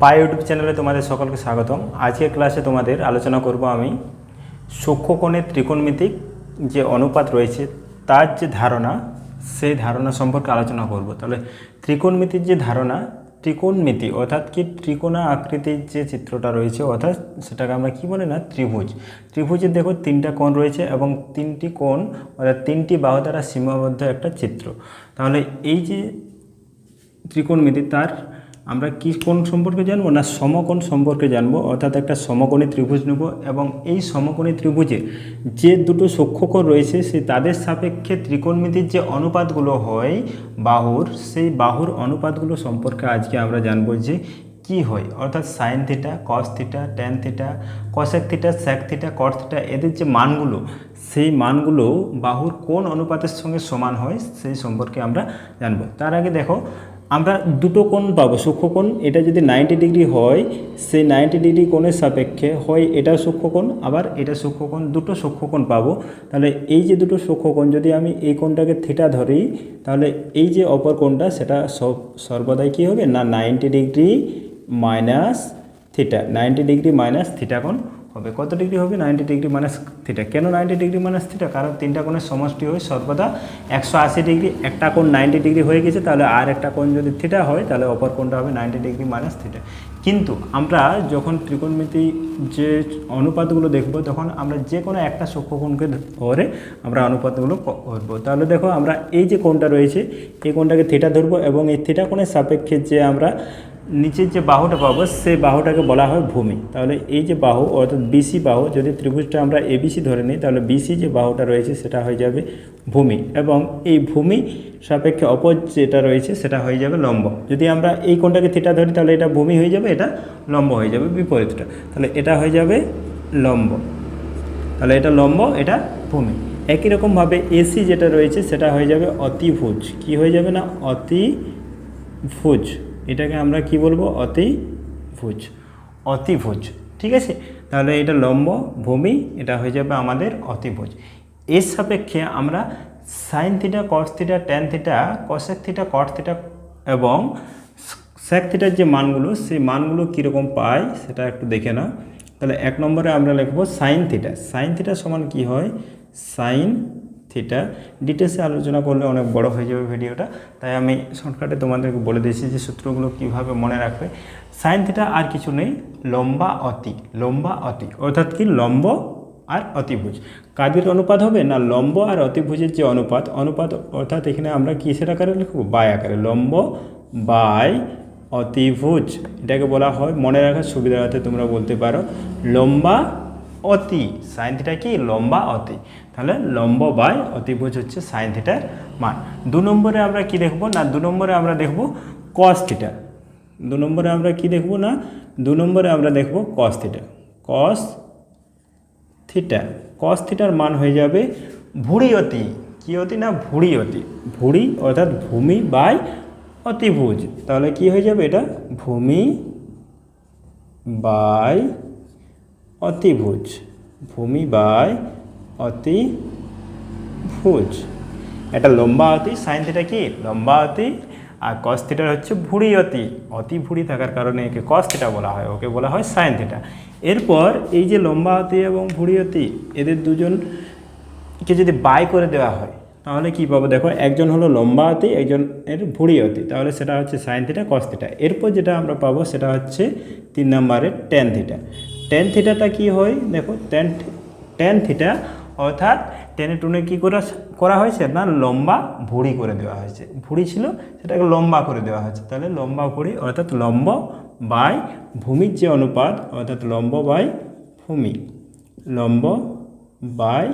পাই YouTube চ্যানেলে তোমাদের সকলকে স্বাগতম। আজকের ক্লাসে তোমাদের আলোচনা করব আমি সূক্ষ্মকোণের ত্রিকোণমিতিক যে অনুপাত রয়েছে, তার যে ধারণা, সেই ধারণা সম্পর্কে আলোচনা করব। তাহলে ত্রিকোণমিতির যে ধারণা, ত্রিকোণমিতি, অর্থাৎ কি ত্রিকোণা আকৃতির যে চিত্রটা রয়েছে, অর্থাৎ সেটাকে আমরা কি বলি না, ত্রিভুজ। ত্রিভুজের দেখো তিনটা কোণ রয়েছে এবং তিনটি কোণ, অর্থাৎ তিনটি বাহু দ্বারা সীমাবদ্ধ একটা চিত্র। তাহলে এই যে ত্রিকোণমিতি, তার আমরা কি কোণ সম্পর্কে জানব না সমকোণ সম্পর্কে জানব? অর্থাৎ একটা সমকোণী ত্রিভুজ নেব এবং এই সমকোণী ত্রিভুজে যে দুটো সূক্ষ্মকোণ রয়েছে সেই তাদের সাপেক্ষে ত্রিকোণমিতির যে অনুপাতগুলো হয় বাহুর, সেই বাহুর অনুপাতগুলো সম্পর্কে আজকে আমরা জানব যে কি হয়। অর্থাৎ sine theta cos theta tan theta cosec theta sec theta cot theta এদের যে মানগুলো, সেই মানগুলো বাহুর কোন অনুপাতের সঙ্গে সমান হয়, সেই সম্পর্কে আমরা জানব। তার আগে দেখো আমরা দুটো কোণ পাবো সূক্ষ্মকোণ এটা যদি নাইনটি ডিগ্রি হয়, সেই নাইনটি ডিগ্রি কোণের সাপেক্ষে হয় এটা সূক্ষ্মকোণ আবার এটা সূক্ষ্মকোণ দুটো সূক্ষ্মকোণ পাবো। তাহলে এই যে দুটো সূক্ষ্মকোণ যদি আমি এই কোণটাকে থিটা ধরি, তাহলে এই যে অপর কোণটা, সেটা সর্বদাই কী হবে? না ninety degree minus theta ninety degree minus theta কোণ। হবে। কত ডিগ্রি হবে? নাইনটি ডিগ্রি মাইনাস থিটা কেন নাইনটি ডিগ্রি মাইনাস থিটা কারণ তিনটা কোণের সমষ্টি হয় সর্বদা একশো আশি ডিগ্রি। একটা কোণ নাইনটি ডিগ্রি হয়ে গেছে, তাহলে আর একটা কোণ যদি থিটা হয়, তাহলে অপর কোণটা হবে নাইনটি ডিগ্রি মাইনাস থিটা কিন্তু আমরা যখন ত্রিকোণমিতি যে অনুপাতগুলো দেখব, তখন আমরা যে কোনো একটা সূক্ষ্মকোণকে ধরে আমরা অনুপাতগুলো করব তাহলে দেখো আমরা এই যে কোণটা রয়েছে, এই কোণটাকে থিটা ধরবো এবং এই থিটা কোণের সাপেক্ষে যে আমরা নিচের যে বাহুটা পাবো সেই বাহুটাকে বলা হয় ভূমি। তাহলে এই যে বাহু, অর্থাৎ বিসি বাহু, যদি ত্রিভুজটা আমরা এবিসি ধরে নিই, তাহলে বিসি যে বাহুটা রয়েছে, সেটা হয়ে যাবে ভূমি। এবং এই ভূমি সাপেক্ষে অপর যেটা রয়েছে, সেটা হয়ে যাবে লম্ব। যদি আমরা এই কোণটাকে থিটা ধরি, তাহলে এটা ভূমি হয়ে যাবে, এটা লম্ব হয়ে যাবে বিপরীতটা। তাহলে এটা হয়ে যাবে লম্ব। তাহলে এটা লম্ব, এটা ভূমি। একই রকমভাবে এসি যেটা রয়েছে, সেটা হয়ে যাবে অতিভুজ। কি হয়ে যাবে না? অতিভুজ। এটাকে আমরা কি বলব? অতিভুজ। অতিভুজ। ঠিক আছে? তাহলে এটা লম্ব ভূমি, এটা হয়ে যাবে আমাদের অতিভুজ। এর সাপেক্ষে আমরা sine theta cos theta tan theta cosec theta cot theta এবং স্যাক থিটার যে মানগুলো, সেই মানগুলো কীরকম পাই সেটা একটু দেখে নাও। তাহলে এক নম্বরে আমরা লিখব সাইন থিটা সাইন থিটা সমান কি হয়? সাইন থিটা ডিটেলসে আলোচনা করলে অনেক বড় হয়ে যাবে ভিডিওটা তাই আমি শর্টকাটে তোমাদেরকে বলে দিয়েছি যে সূত্রগুলো কীভাবে মনে রাখবে। সাইন থিটা আর কিছু নেই, লম্বা অতি লম্বা অতি, অর্থাৎ কি লম্ব আর অতিভুজ। কাদের অনুপাত হবে না লম্ব আর অতিভুজের যে অনুপাত? অনুপাত অর্থাৎ এখানে আমরা কিসের আকারে লিখব? বাই আকারে। লম্ব বাই অতিভুজ। এটাকে বলা হয় মনে রাখার সুবিধার্থে তোমরা বলতে পারো। লম্বা অতি সাইন থিটা কি? লম্বা অতি। তাহলে লম্ব বাই অতিভুজ হচ্ছে সাইন থিটার মান। দু নম্বরে আমরা কি দেখব না? দু নম্বরে আমরা দেখব কস থিটা দু নম্বরে আমরা কি দেখব না? দু নম্বরে আমরা দেখব কস থিটা কস থিটা কস থিটার মান হয়ে যাবে ভুড়ি অতি। কি অতি না? ভুড়ি অতি। ভুড়ি অর্থাৎ ভূমি বাই অতিভুজ তাহলে কি হয়ে যাবে এটা? ভূমি বাই অতিভুজ। ভূমি বাই অতিভুজ। এটা লম্বা অতি সাইন থিটা কি? লম্বা অতি। আর কস থিটার হচ্ছে ভুড়ি অতি। অতি ভুড়ি থাকার কারণে একে কস থিটা বলা হয়। ওকে বলা হয় সাইন থিটা এরপর এই যে লম্বা অতি এবং ভুড়ি অতি, এদের দুজনকে যদি বাই করে দেওয়া হয়, তাহলে কী পাবো? দেখো, একজন হলো লম্বা অতি, একজন এর ভুড়ি অতি। তাহলে সেটা হচ্ছে সাইন থিটা কস থিটা এরপর যেটা আমরা পাবো, সেটা হচ্ছে তিন নম্বরের টেন থিটা টেন থিটাটা কী হয়? দেখো টেন টেন থিটা অর্থাৎ টেনে টুনে কী করা করা হয়েছে? না, লম্বা ভুড়ি করে দেওয়া হয়েছে। ভুড়ি ছিল, সেটাকে লম্বা করে দেওয়া হয়েছে। তাহলে লম্বা ভুড়ি অর্থাৎ লম্ব বাই ভূমির যে অনুপাত, অর্থাৎ লম্ব বাই ভূমি। লম্ব বাই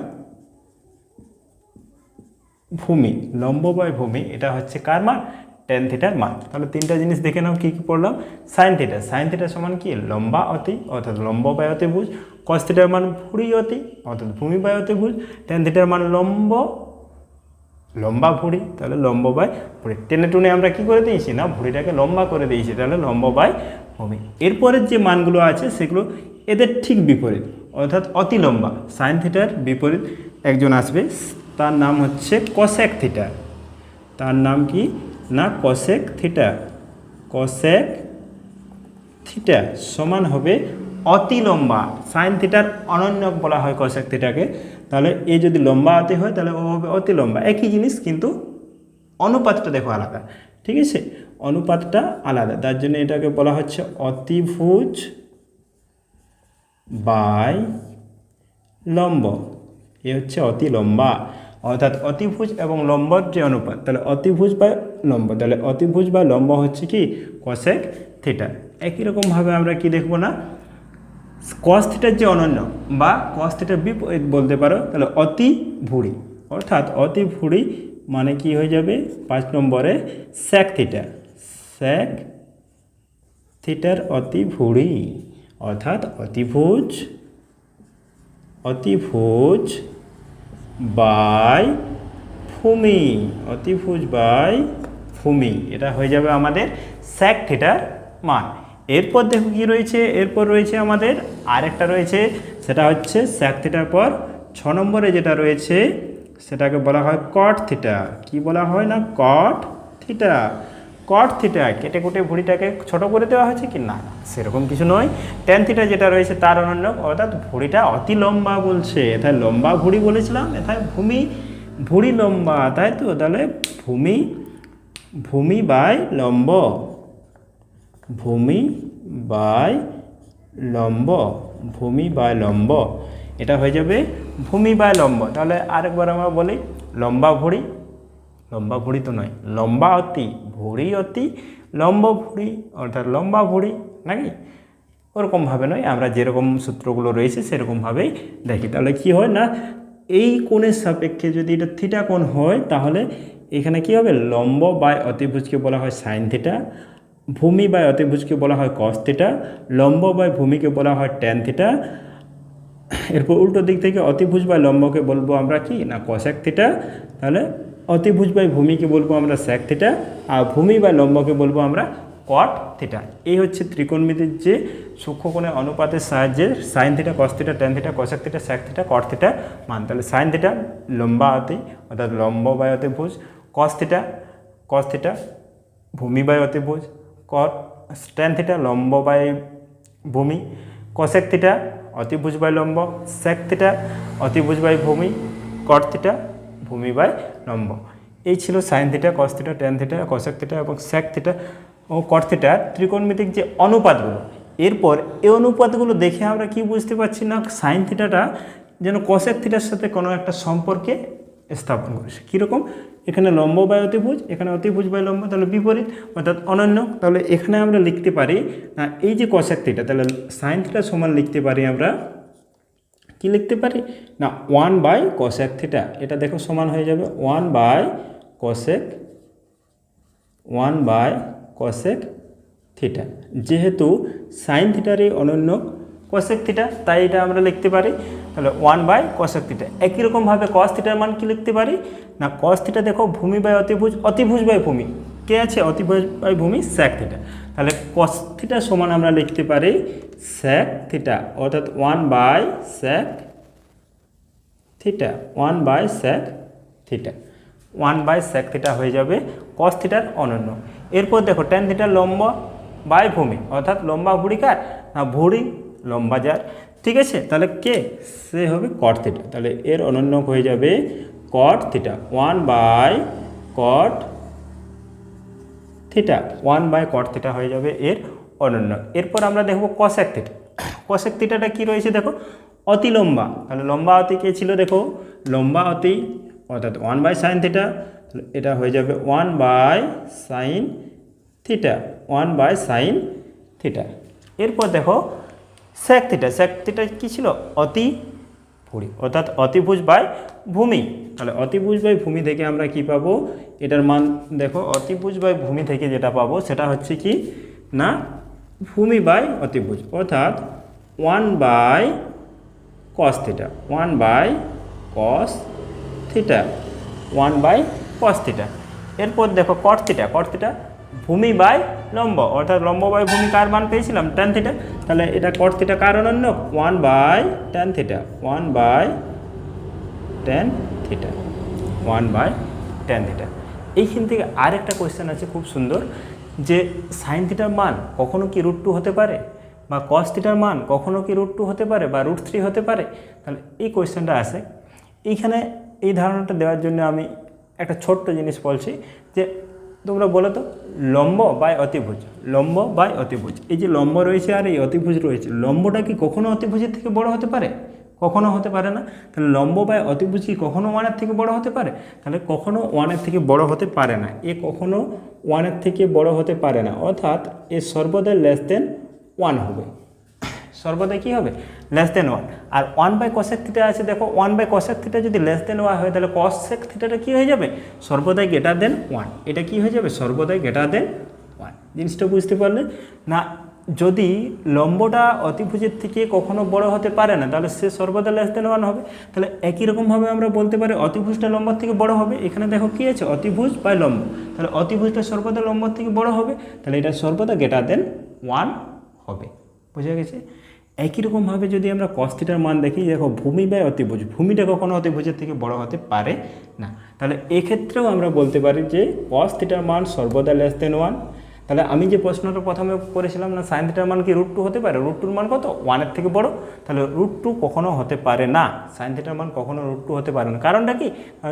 ভূমি, লম্ব বাই ভূমি, এটা হচ্ছে কার মান? টেন থিটার মান। তাহলে তিনটা জিনিস দেখে নাও কী কী পড়লাম। সাইন থিটা সাইন থিটা সমান কি? লম্বা অতি, অর্থাৎ লম্ব বাই অতিভুজ কস থিটার মান ভুড়ি অতি, অর্থাৎ ভূমি বাই অতিভুজ টেন থিটার মান লম্ব, লম্বা ভুড়ি তাহলে লম্ব বাই ভুড়ি টেনে টুনে আমরা কি করে দিয়েছি না? ভুড়িটাকে লম্বা করে দিয়েছি, তাহলে লম্ব বাই ভূমি। এরপরের যে মানগুলো আছে সেগুলো এদের ঠিক বিপরীত, অর্থাৎ অতি লম্বা। সাইন থিটার বিপরীত একজন আসবে, তার নাম হচ্ছে কসেক থিটা তার নাম কি? না কসেক থিটা কসেক থিটা সমান হবে অতি লম্বা। সাইন থিটার অনন্যক বলা হয় কষাক থিটাকে তাহলে এ যদি লম্বা অতি হয়, তাহলে ও হবে অতি লম্বা। একই জিনিস কিন্তু অনুপাতটা দেখো আলাদা। ঠিক আছে? অনুপাতটা আলাদা। তার জন্য এটাকে বলা হচ্ছে অতিভুজ বাই লম্ব। এ হচ্ছে অতি লম্বা। অর্থাৎ অতিভুজ এবং লম্বর যে অনুপাত, তাহলে অতিভুজ বা লম্ব তাহলে অতিভুজ বা লম্ব হচ্ছে কি? কসেক থিটা একই রকমভাবে আমরা কি দেখব না? কস থিটার যে অনন্য বা কস থিটার বিপরীত বলতে পারো, তাহলে অতি ভুড়ি অর্থাৎ অতি ভুড়ি মানে কি হয়ে যাবে? পাঁচ নম্বরে স্যাক থিটা স্যাক থিটার অতি ভুড়ি অর্থাৎ অতিভুজ অতিভুজ বাই ভূমি। অতিভুজ বাই ভূমি, এটা হয়ে যাবে আমাদের স্যাক থিটার মান। এরপর দেখো কি রয়েছে? এরপর রয়েছে আমাদের আরেকটা রয়েছে, সেটা হচ্ছে স্যাক থিটার পর ছ নম্বরে যেটা রয়েছে, সেটাকে বলা হয় কট থিটা কি বলা হয় না? কট থিটা কট থিটা কেটে কুটে ভুঁড়িটাকে ছোট করে দেওয়া হয়েছে কি? না সেরকম কিছু নয়। টেন থিটা যেটা রয়েছে, তার অনন্য, অর্থাৎ ভুঁড়িটা অতি লম্বা বলছে। এথায় লম্বা ভুঁড়ি বলেছিলাম, এথায় ভূমি, ভুঁড়ি লম্বা, তাই তো? তাহলে ভূমি ভূমি বাই লম্ব। ভূমি বাই লম্ব। ভূমি বাই লম্ব। এটা হয়ে যাবে ভূমি বাই লম্ব। তাহলে আরেকবার আমরা বলি লম্বা ভুঁড়ি। লম্বা ভুঁড়ি তো নয়, লম্বা অতি, ভুঁড়ি অতি, লম্ব ভুঁড়ি, অর্থাৎ লম্বা ভুঁড়ি, নাকি? ওরকমভাবে নয়, আমরা যেরকম সূত্রগুলো রয়েছে সেরকমভাবেই দেখি। তাহলে কি হয় না, এই কোণের সাপেক্ষে যদি এটা থিটা কোণ হয়, তাহলে এখানে কি হবে? লম্ব বাই অতিভুজকে বলা হয় সাইন থিটা, ভূমি বাই অতিভুজকে বলা হয় কস থিটা, লম্ব বাই ভূমিকে বলা হয় ট্যান থিটা। এরপর উল্টো দিক থেকে অতিভুজ বাই লম্বকে বলব আমরা কি? না কষাক থিটা। তাহলে অতিভুজ বাই ভূমিকে বলব আমরা স্যাক থিটা, আর ভূমি বাই লম্বকে বলব আমরা কট থিটা। এই হচ্ছে ত্রিকোণমিতির যে সূক্ষ্মকোণের অনুপাতের সাহায্যে sine theta, cos theta, tan theta cosec theta, sec theta, cot theta মান। তাহলে সাইন থিটা লম্বা অতি অর্থাৎ লম্ব বাই অতিভুজ কস থিটা কস থিটা ভূমি বাই অতিভুজ কট ট্যান থিটা লম্ব বাই ভূমি কসেক থিটা অতিভুজ বাই লম্ব সেক থিটা অতিভুজ বাই ভূমি কট থিটা ভূমি বাই লম্ব। এই ছিল sine theta cos theta tan theta cosec theta এবং সেক থিটা ও কট থিটা ত্রিকোণমিতিক যে অনুপাতগুলো। এরপর এই অনুপাতগুলো দেখে আমরা কি বুঝতে পারছি না সাইন থিটাটা যেন কসেক থিটার সাথে কোনো একটা সম্পর্কে স্থাপন করেছে। কীরকম? এখানে লম্ব বাই অতিভুজ, এখানে অতিভুজ বাই লম্ব, তাহলে বিপরীত, অর্থাৎ অনন্য। তাহলে এখানে আমরা লিখতে পারি এই যে কষাক থিটা তাহলে সাইন থিটা সমান লিখতে পারি আমরা, কি লিখতে পারি? না ওয়ান বাই কষেক থিটা এটা দেখো সমান হয়ে যাবে one by cosec one by cosec theta যেহেতু সাইন থিটারই অনন্য কষেক থিটা তাই এটা আমরা লিখতে পারি। তাহলে ওয়ান বাই কষেক থিটা একই রকমভাবে কস থিটার মান কি লিখতে পারি? না কস থিটা দেখো, ভূমি বাই অতিভুজ অতিভুজ বাই ভূমি। কে আছে? অতিভুজ বাই ভূমি স্যাক থিটা তাহলে কস থিটা সমান আমরা লিখতে পারি স্যাক থিটা অর্থাৎ one by sec theta one by sec theta one by sec theta হয়ে যাবে কস থিটার অনন্য। এরপর দেখো টেন থিটার লম্ব বাই ভূমি, অর্থাৎ লম্বা ভুড়ি কার না ভুড়ি লম্বা যার ঠিক আছে? তাহলে কে? সে হবে কট থিটা তাহলে এর অনন্য হয়ে যাবে cot theta one by cot theta one by cot theta হয়ে যাবে এর অনন্য এরপর আমরা দেখব কসেক থিটা কসেক থিটাটা কি রয়েছে দেখো? অতি লম্বা। তাহলে লম্বা অতি কে ছিল দেখো? লম্বা অতি, অর্থাৎ ওয়ান বাই সাইন থিটা এটা হয়ে যাবে one by sine theta one by sine theta এরপর দেখো স্যাক থিটা স্যাক থিটা কী ছিল? অতি ভুঁড়ি অর্থাৎ অতিভুজ বাই ভূমি। তাহলে অতিভুজ বাই ভূমি থেকে আমরা কি পাবো? এটার মান দেখো, অতিভুজ বাই ভূমি থেকে যেটা পাবো, সেটা হচ্ছে কি? না, ভূমি বাই অতিভুজ, অর্থাৎ one by cos theta one by cos theta one by cos theta এরপর দেখো কট থিটা কট থিটা ভূমি বাই লম্ব, অর্থাৎ লম্ব বাই ভূমি কার মান পেয়েছিলাম? ট্যান থিটা তাহলে এটা কট থিটা কার অনন্য? One by tan theta one by tan theta one by tan theta এইখান থেকে আরেকটা কোয়েশ্চেন আছে খুব সুন্দর, যে সাইন থিটার মান কখনো কি রুট টু হতে পারে? বা কস থিটার মান কখনো কি রুট টু হতে পারে? বা রুট থ্রি হতে পারে? তাহলে এই কোয়েশ্চেনটা আসে এইখানে এই ধারণাটা দেওয়ার জন্য আমি একটা ছোট্ট জিনিস বলছি, যে তোমরা বলো তো, লম্ব বাই অতিভুজ, লম্ব বাই অতিভুজ। এই যে লম্ব রয়েছে আর এই অতিভুজ রয়েছে, লম্বটা কি কখনো অতিভুজের থেকে বড় হতে পারে? কখনো হতে পারে না। তাহলে লম্ব বাই অতিভুজ কি কখনো ওয়ানের থেকে বড় হতে পারে? তাহলে কখনো ওয়ানের থেকে বড় হতে পারে না। এ কখনো ওয়ানের থেকে বড় হতে পারে না। অর্থাৎ এ সর্বদা লেস দেন ওয়ান হবে। সর্বদা কী হবে? লেস দেন ওয়ান আর ওয়ান বাই কসেক থিটা আছে, দেখো ওয়ান বাই কসেক থিটা যদি লেস দেন ওয়ান হয়, তাহলে কসেক থিটাটা কী হয়ে যাবে? সর্বদাই গ্রেটার দেন ওয়ান এটা কী হয়ে যাবে? সর্বদাই গ্রেটার দেন ওয়ান জিনিসটা বুঝতে পারলে? না, যদি লম্বটা অতিভুজের থেকে কখনো বড় হতে পারে না, তাহলে সে সর্বদা লেস দেন ওয়ান হবে। তাহলে একই রকমভাবে আমরা বলতে পারি, অতিভুজটা লম্বর থেকে বড় হবে। এখানে দেখো কী আছে? অতিভুজ বাই লম্ব। তাহলে অতিভুজটা সর্বদা লম্বর থেকে বড় হবে, তাহলে এটা সর্বদা গ্রেটার দেন ওয়ান হবে। বুঝে গেছে? একই রকমভাবে যদি আমরা কস্তিটার মান দেখি, দেখো ভূমি ব্যয় অতিভুজ ভূমিটা কখনো অতিভুজের থেকে বড় হতে পারে না। তাহলে এক্ষেত্রেও আমরা বলতে পারি যে কস্তিটার মান সর্বদা লেস দেন ওয়ান তাহলে আমি যে প্রশ্নটা প্রথমে করেছিলাম না সাইন থিটার মান কি রুট টু হতে পারে? রুট টুর মান কত? ওয়ানের থেকে বড়। তাহলে রুট টু কখনো হতে পারে না। সাইন থিটার মান কখনো রুট টু হতে পারে না। কারণটা কি?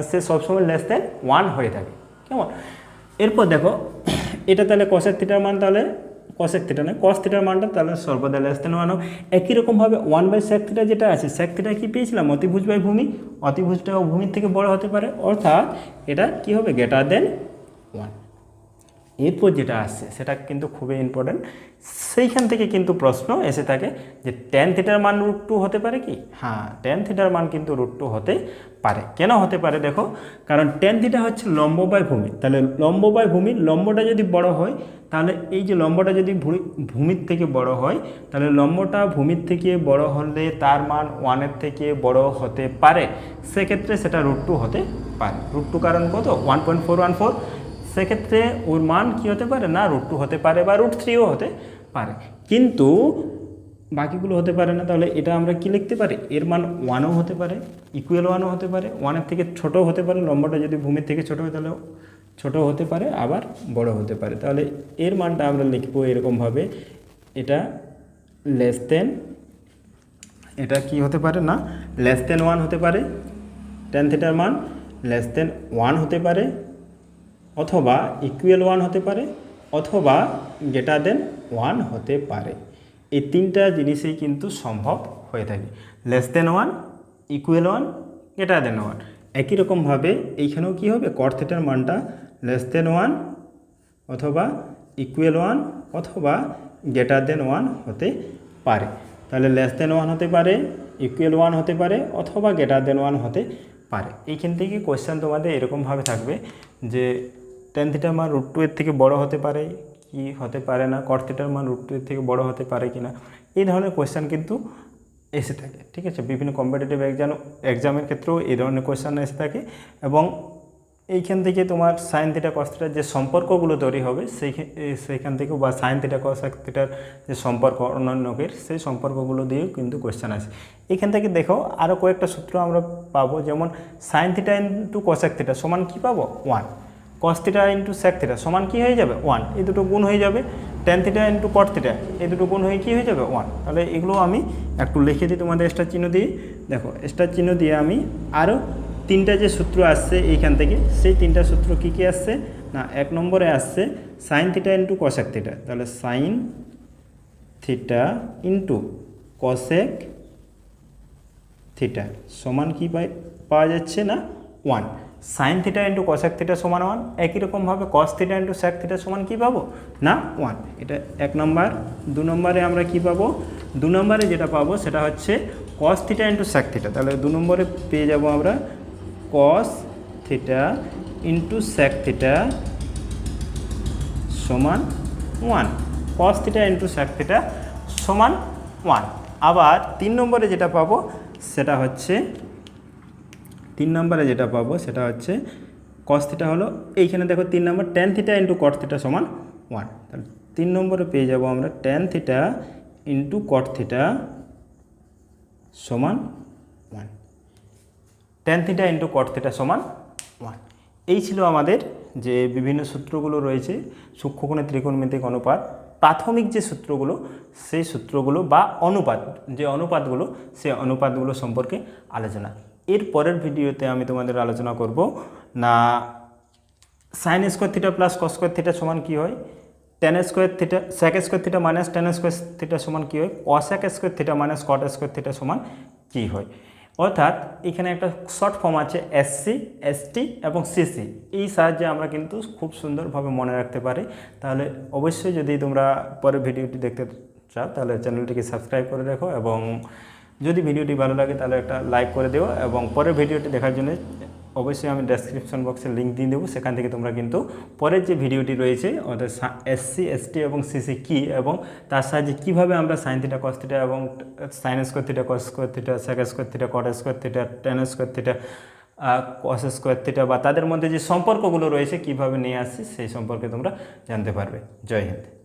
সে সবসময় লেস দেন ওয়ান হয়ে থাকে। কেমন? এরপর দেখো, এটা তাহলে কষের থিটার মান তাহলে কসেক থিটা নয়। কস থিটার মানটা তাহলে সর্বদা লেস দেন ওয়ান একই রকমভাবে ওয়ান বাই সেক থিটা যেটা আছে সেক থিটা কি পেয়েছিলাম? অতিভুজ বাই ভূমি। অতিভুজটাও ভূমির থেকে বড় হতে পারে। অর্থাৎ এটা কি হবে? গেটার দেন এরপর যেটা আসছে, সেটা কিন্তু খুবই ইম্পর্ট্যান্ট সেইখান থেকে কিন্তু প্রশ্ন এসে থাকে যে টেন থিটার মান রুট টু হতে পারে কি? হ্যাঁ টেন থিটার মান কিন্তু রুট টু হতে পারে। কেন হতে পারে দেখো? কারণ টেন থিটা হচ্ছে লম্ব বাই ভূমি। তাহলে লম্ব বাই ভূমি, লম্বটা যদি বড় হয়, তাহলে এই যে লম্বটা যদি ভূমি- ভূমির থেকে বড় হয়, তাহলে লম্বটা ভূমির থেকে বড় হলে তার মান ওয়ানের থেকে বড় হতে পারে। সেক্ষেত্রে সেটা রুট টু হতে পারে। রুট টু কারণ কত? One point four one four সেক্ষেত্রে ওর মান কী হতে পারে? না রুট টু হতে পারে বা রুট থ্রিও হতে পারে। কিন্তু বাকিগুলো হতে পারে না, তাহলে এটা আমরা কি লিখতে পারি? এর মান ওয়ানও হতে পারে ইকুয়াল ওয়ানও হতে পারে ওয়ানের থেকে ছোট হতে পারে, লম্বাটা যদি ভূমির থেকে ছোট হয়, তাহলে ছোট হতে পারে, আবার বড় হতে পারে। তাহলে এর মানটা আমরা লিখব এরকমভাবে, এটা লেস দেন এটা কি হতে পারে? না লেস দেন ওয়ান হতে পারে টেন থিটার মান লেস দেন ওয়ান হতে পারে অথবা ইকুয়াল ওয়ান হতে পারে, অথবা গ্রেটার দেন ওয়ান হতে পারে। এই তিনটা জিনিসই কিন্তু সম্ভব হয়ে থাকে। Less than one equal one greater than one একই রকমভাবে এইখানেও কী হবে? কট থিটার মানটা লেস দেন ওয়ান অথবা ইকুয়াল ওয়ান অথবা গ্রেটার দেন ওয়ান হতে পারে। তাহলে লেস দেন ওয়ান হতে পারে ইকুয়াল ওয়ান হতে পারে, অথবা গ্রেটার দেন ওয়ান হতে পারে। এইখান থেকে কোয়েশ্চেন তোমাদের এরকমভাবে থাকবে যে টেন থিটার মান রুট টু এর থেকে বড় হতে পারে কি হতে পারে না কর থিটার মান রুট টু এর থেকে বড় হতে পারে কি না এই ধরনের কোয়েশ্চেন কিন্তু এসে থাকে, ঠিক আছে? বিভিন্ন কম্পিটিটিভ এক্সাম এক্সামের ক্ষেত্রেও এই ধরনের কোয়েশ্চেন এসে থাকে এবং এইখান থেকে তোমার সাইন থিটা কস থিটার যে সম্পর্কগুলো তৈরি হবে, সেই সেইখান থেকেও বা সাইন থিটা কস থিটার যে সম্পর্ক অন্যান্যকের সেই সম্পর্কগুলো দিয়েও কিন্তু কোয়েশ্চেন আসে এখান থেকে দেখো আরও কয়েকটা সূত্র আমরা পাবো, যেমন sine theta into cosec theta সমান কী পাবো? One cos theta into sec theta সমান কী হয়ে যাবে? ওয়ান এই দুটো গুণ হয়ে যাবে। Tan theta into cot theta এই দুটো গুণ হয়ে কী হয়ে যাবে? ওয়ান তাহলে এগুলো আমি একটু লিখে দিই তোমাদের স্টার চিহ্ন দিয়ে। দেখো স্টার চিহ্ন দিয়ে আমি আরও তিনটা যে সূত্র আসছে এইখান থেকে, সেই তিনটা সূত্র কী কী আসছে? না, এক নম্বরে আসছে sine theta into cosec theta তাহলে sine theta into cosec theta সমান কি পাই, পাওয়া যাচ্ছে না? One sine theta into cosec theta সমান ওয়ান একই রকমভাবে cos theta into sec theta সমান কী পাবো? না ওয়ান এটা এক নম্বর। দু নম্বরে আমরা কি পাবো? দু নম্বরে যেটা পাবো সেটা হচ্ছে cos theta into sec theta তাহলে দু নম্বরে পেয়ে যাব আমরা cos theta into sec theta সমান one cos theta into sec theta সমান ওয়ান আবার তিন নম্বরে যেটা পাবো, সেটা হচ্ছে, তিন নম্বরে যেটা পাবো, সেটা হচ্ছে কস থিটা হলো এইখানে দেখো তিন নম্বর tan theta into cot theta সমান ওয়ান তাহলে তিন নম্বরে পেয়ে যাব আমরা tan theta into cot theta সমান tan theta into cot theta সমান ওয়ান এই ছিল আমাদের যে বিভিন্ন সূত্রগুলো রয়েছে, সূক্ষ্মকোণের ত্রিকোণমিতিক অনুপাত, প্রাথমিক যে সূত্রগুলো, সেই সূত্রগুলো বা অনুপাত, যে অনুপাতগুলো, সেই অনুপাতগুলো সম্পর্কে আলোচনা। এর পরের ভিডিওতে আমি তোমাদের আলোচনা করব না sine square theta plus cos square theta সমান কী হয় tan square theta sec square theta minus tan square theta সমান কী হয় cosec square theta minus cot square theta সমান কী হয়। অর্থাৎ এখানে একটা শর্ট ফর্ম আছে এসসি এসটি এবং সিসি এই সাহায্যে আমরা কিন্তু খুব সুন্দরভাবে মনে রাখতে পারি। তাহলে অবশ্যই যদি তোমরা পরের ভিডিওটি দেখতে চাও, তাহলে চ্যানেলটিকে সাবস্ক্রাইব করে রাখো এবং যদি ভিডিওটি ভালো লাগে, তাহলে একটা লাইক করে দিও এবং পরের ভিডিওটি দেখার জন্য অবশ্যই আমি ডেসক্রিপশন বক্সে লিঙ্ক দিয়ে দেবো। সেখান থেকে তোমরা কিন্তু পরের যে ভিডিওটি রয়েছে অর্থাৎ এসসি এসটি এবং সিসি কি এবং তার সাহায্যে কীভাবে আমরা সাইন থিটা কস থিটা এবং sine square theta cos square theta sec square theta cot square theta tan square theta cos square theta বা তাদের মধ্যে যে সম্পর্কগুলো রয়েছে, কীভাবে নিয়ে আসছি, সেই সম্পর্কে তোমরা জানতে পারবে। জয় হিন্দ।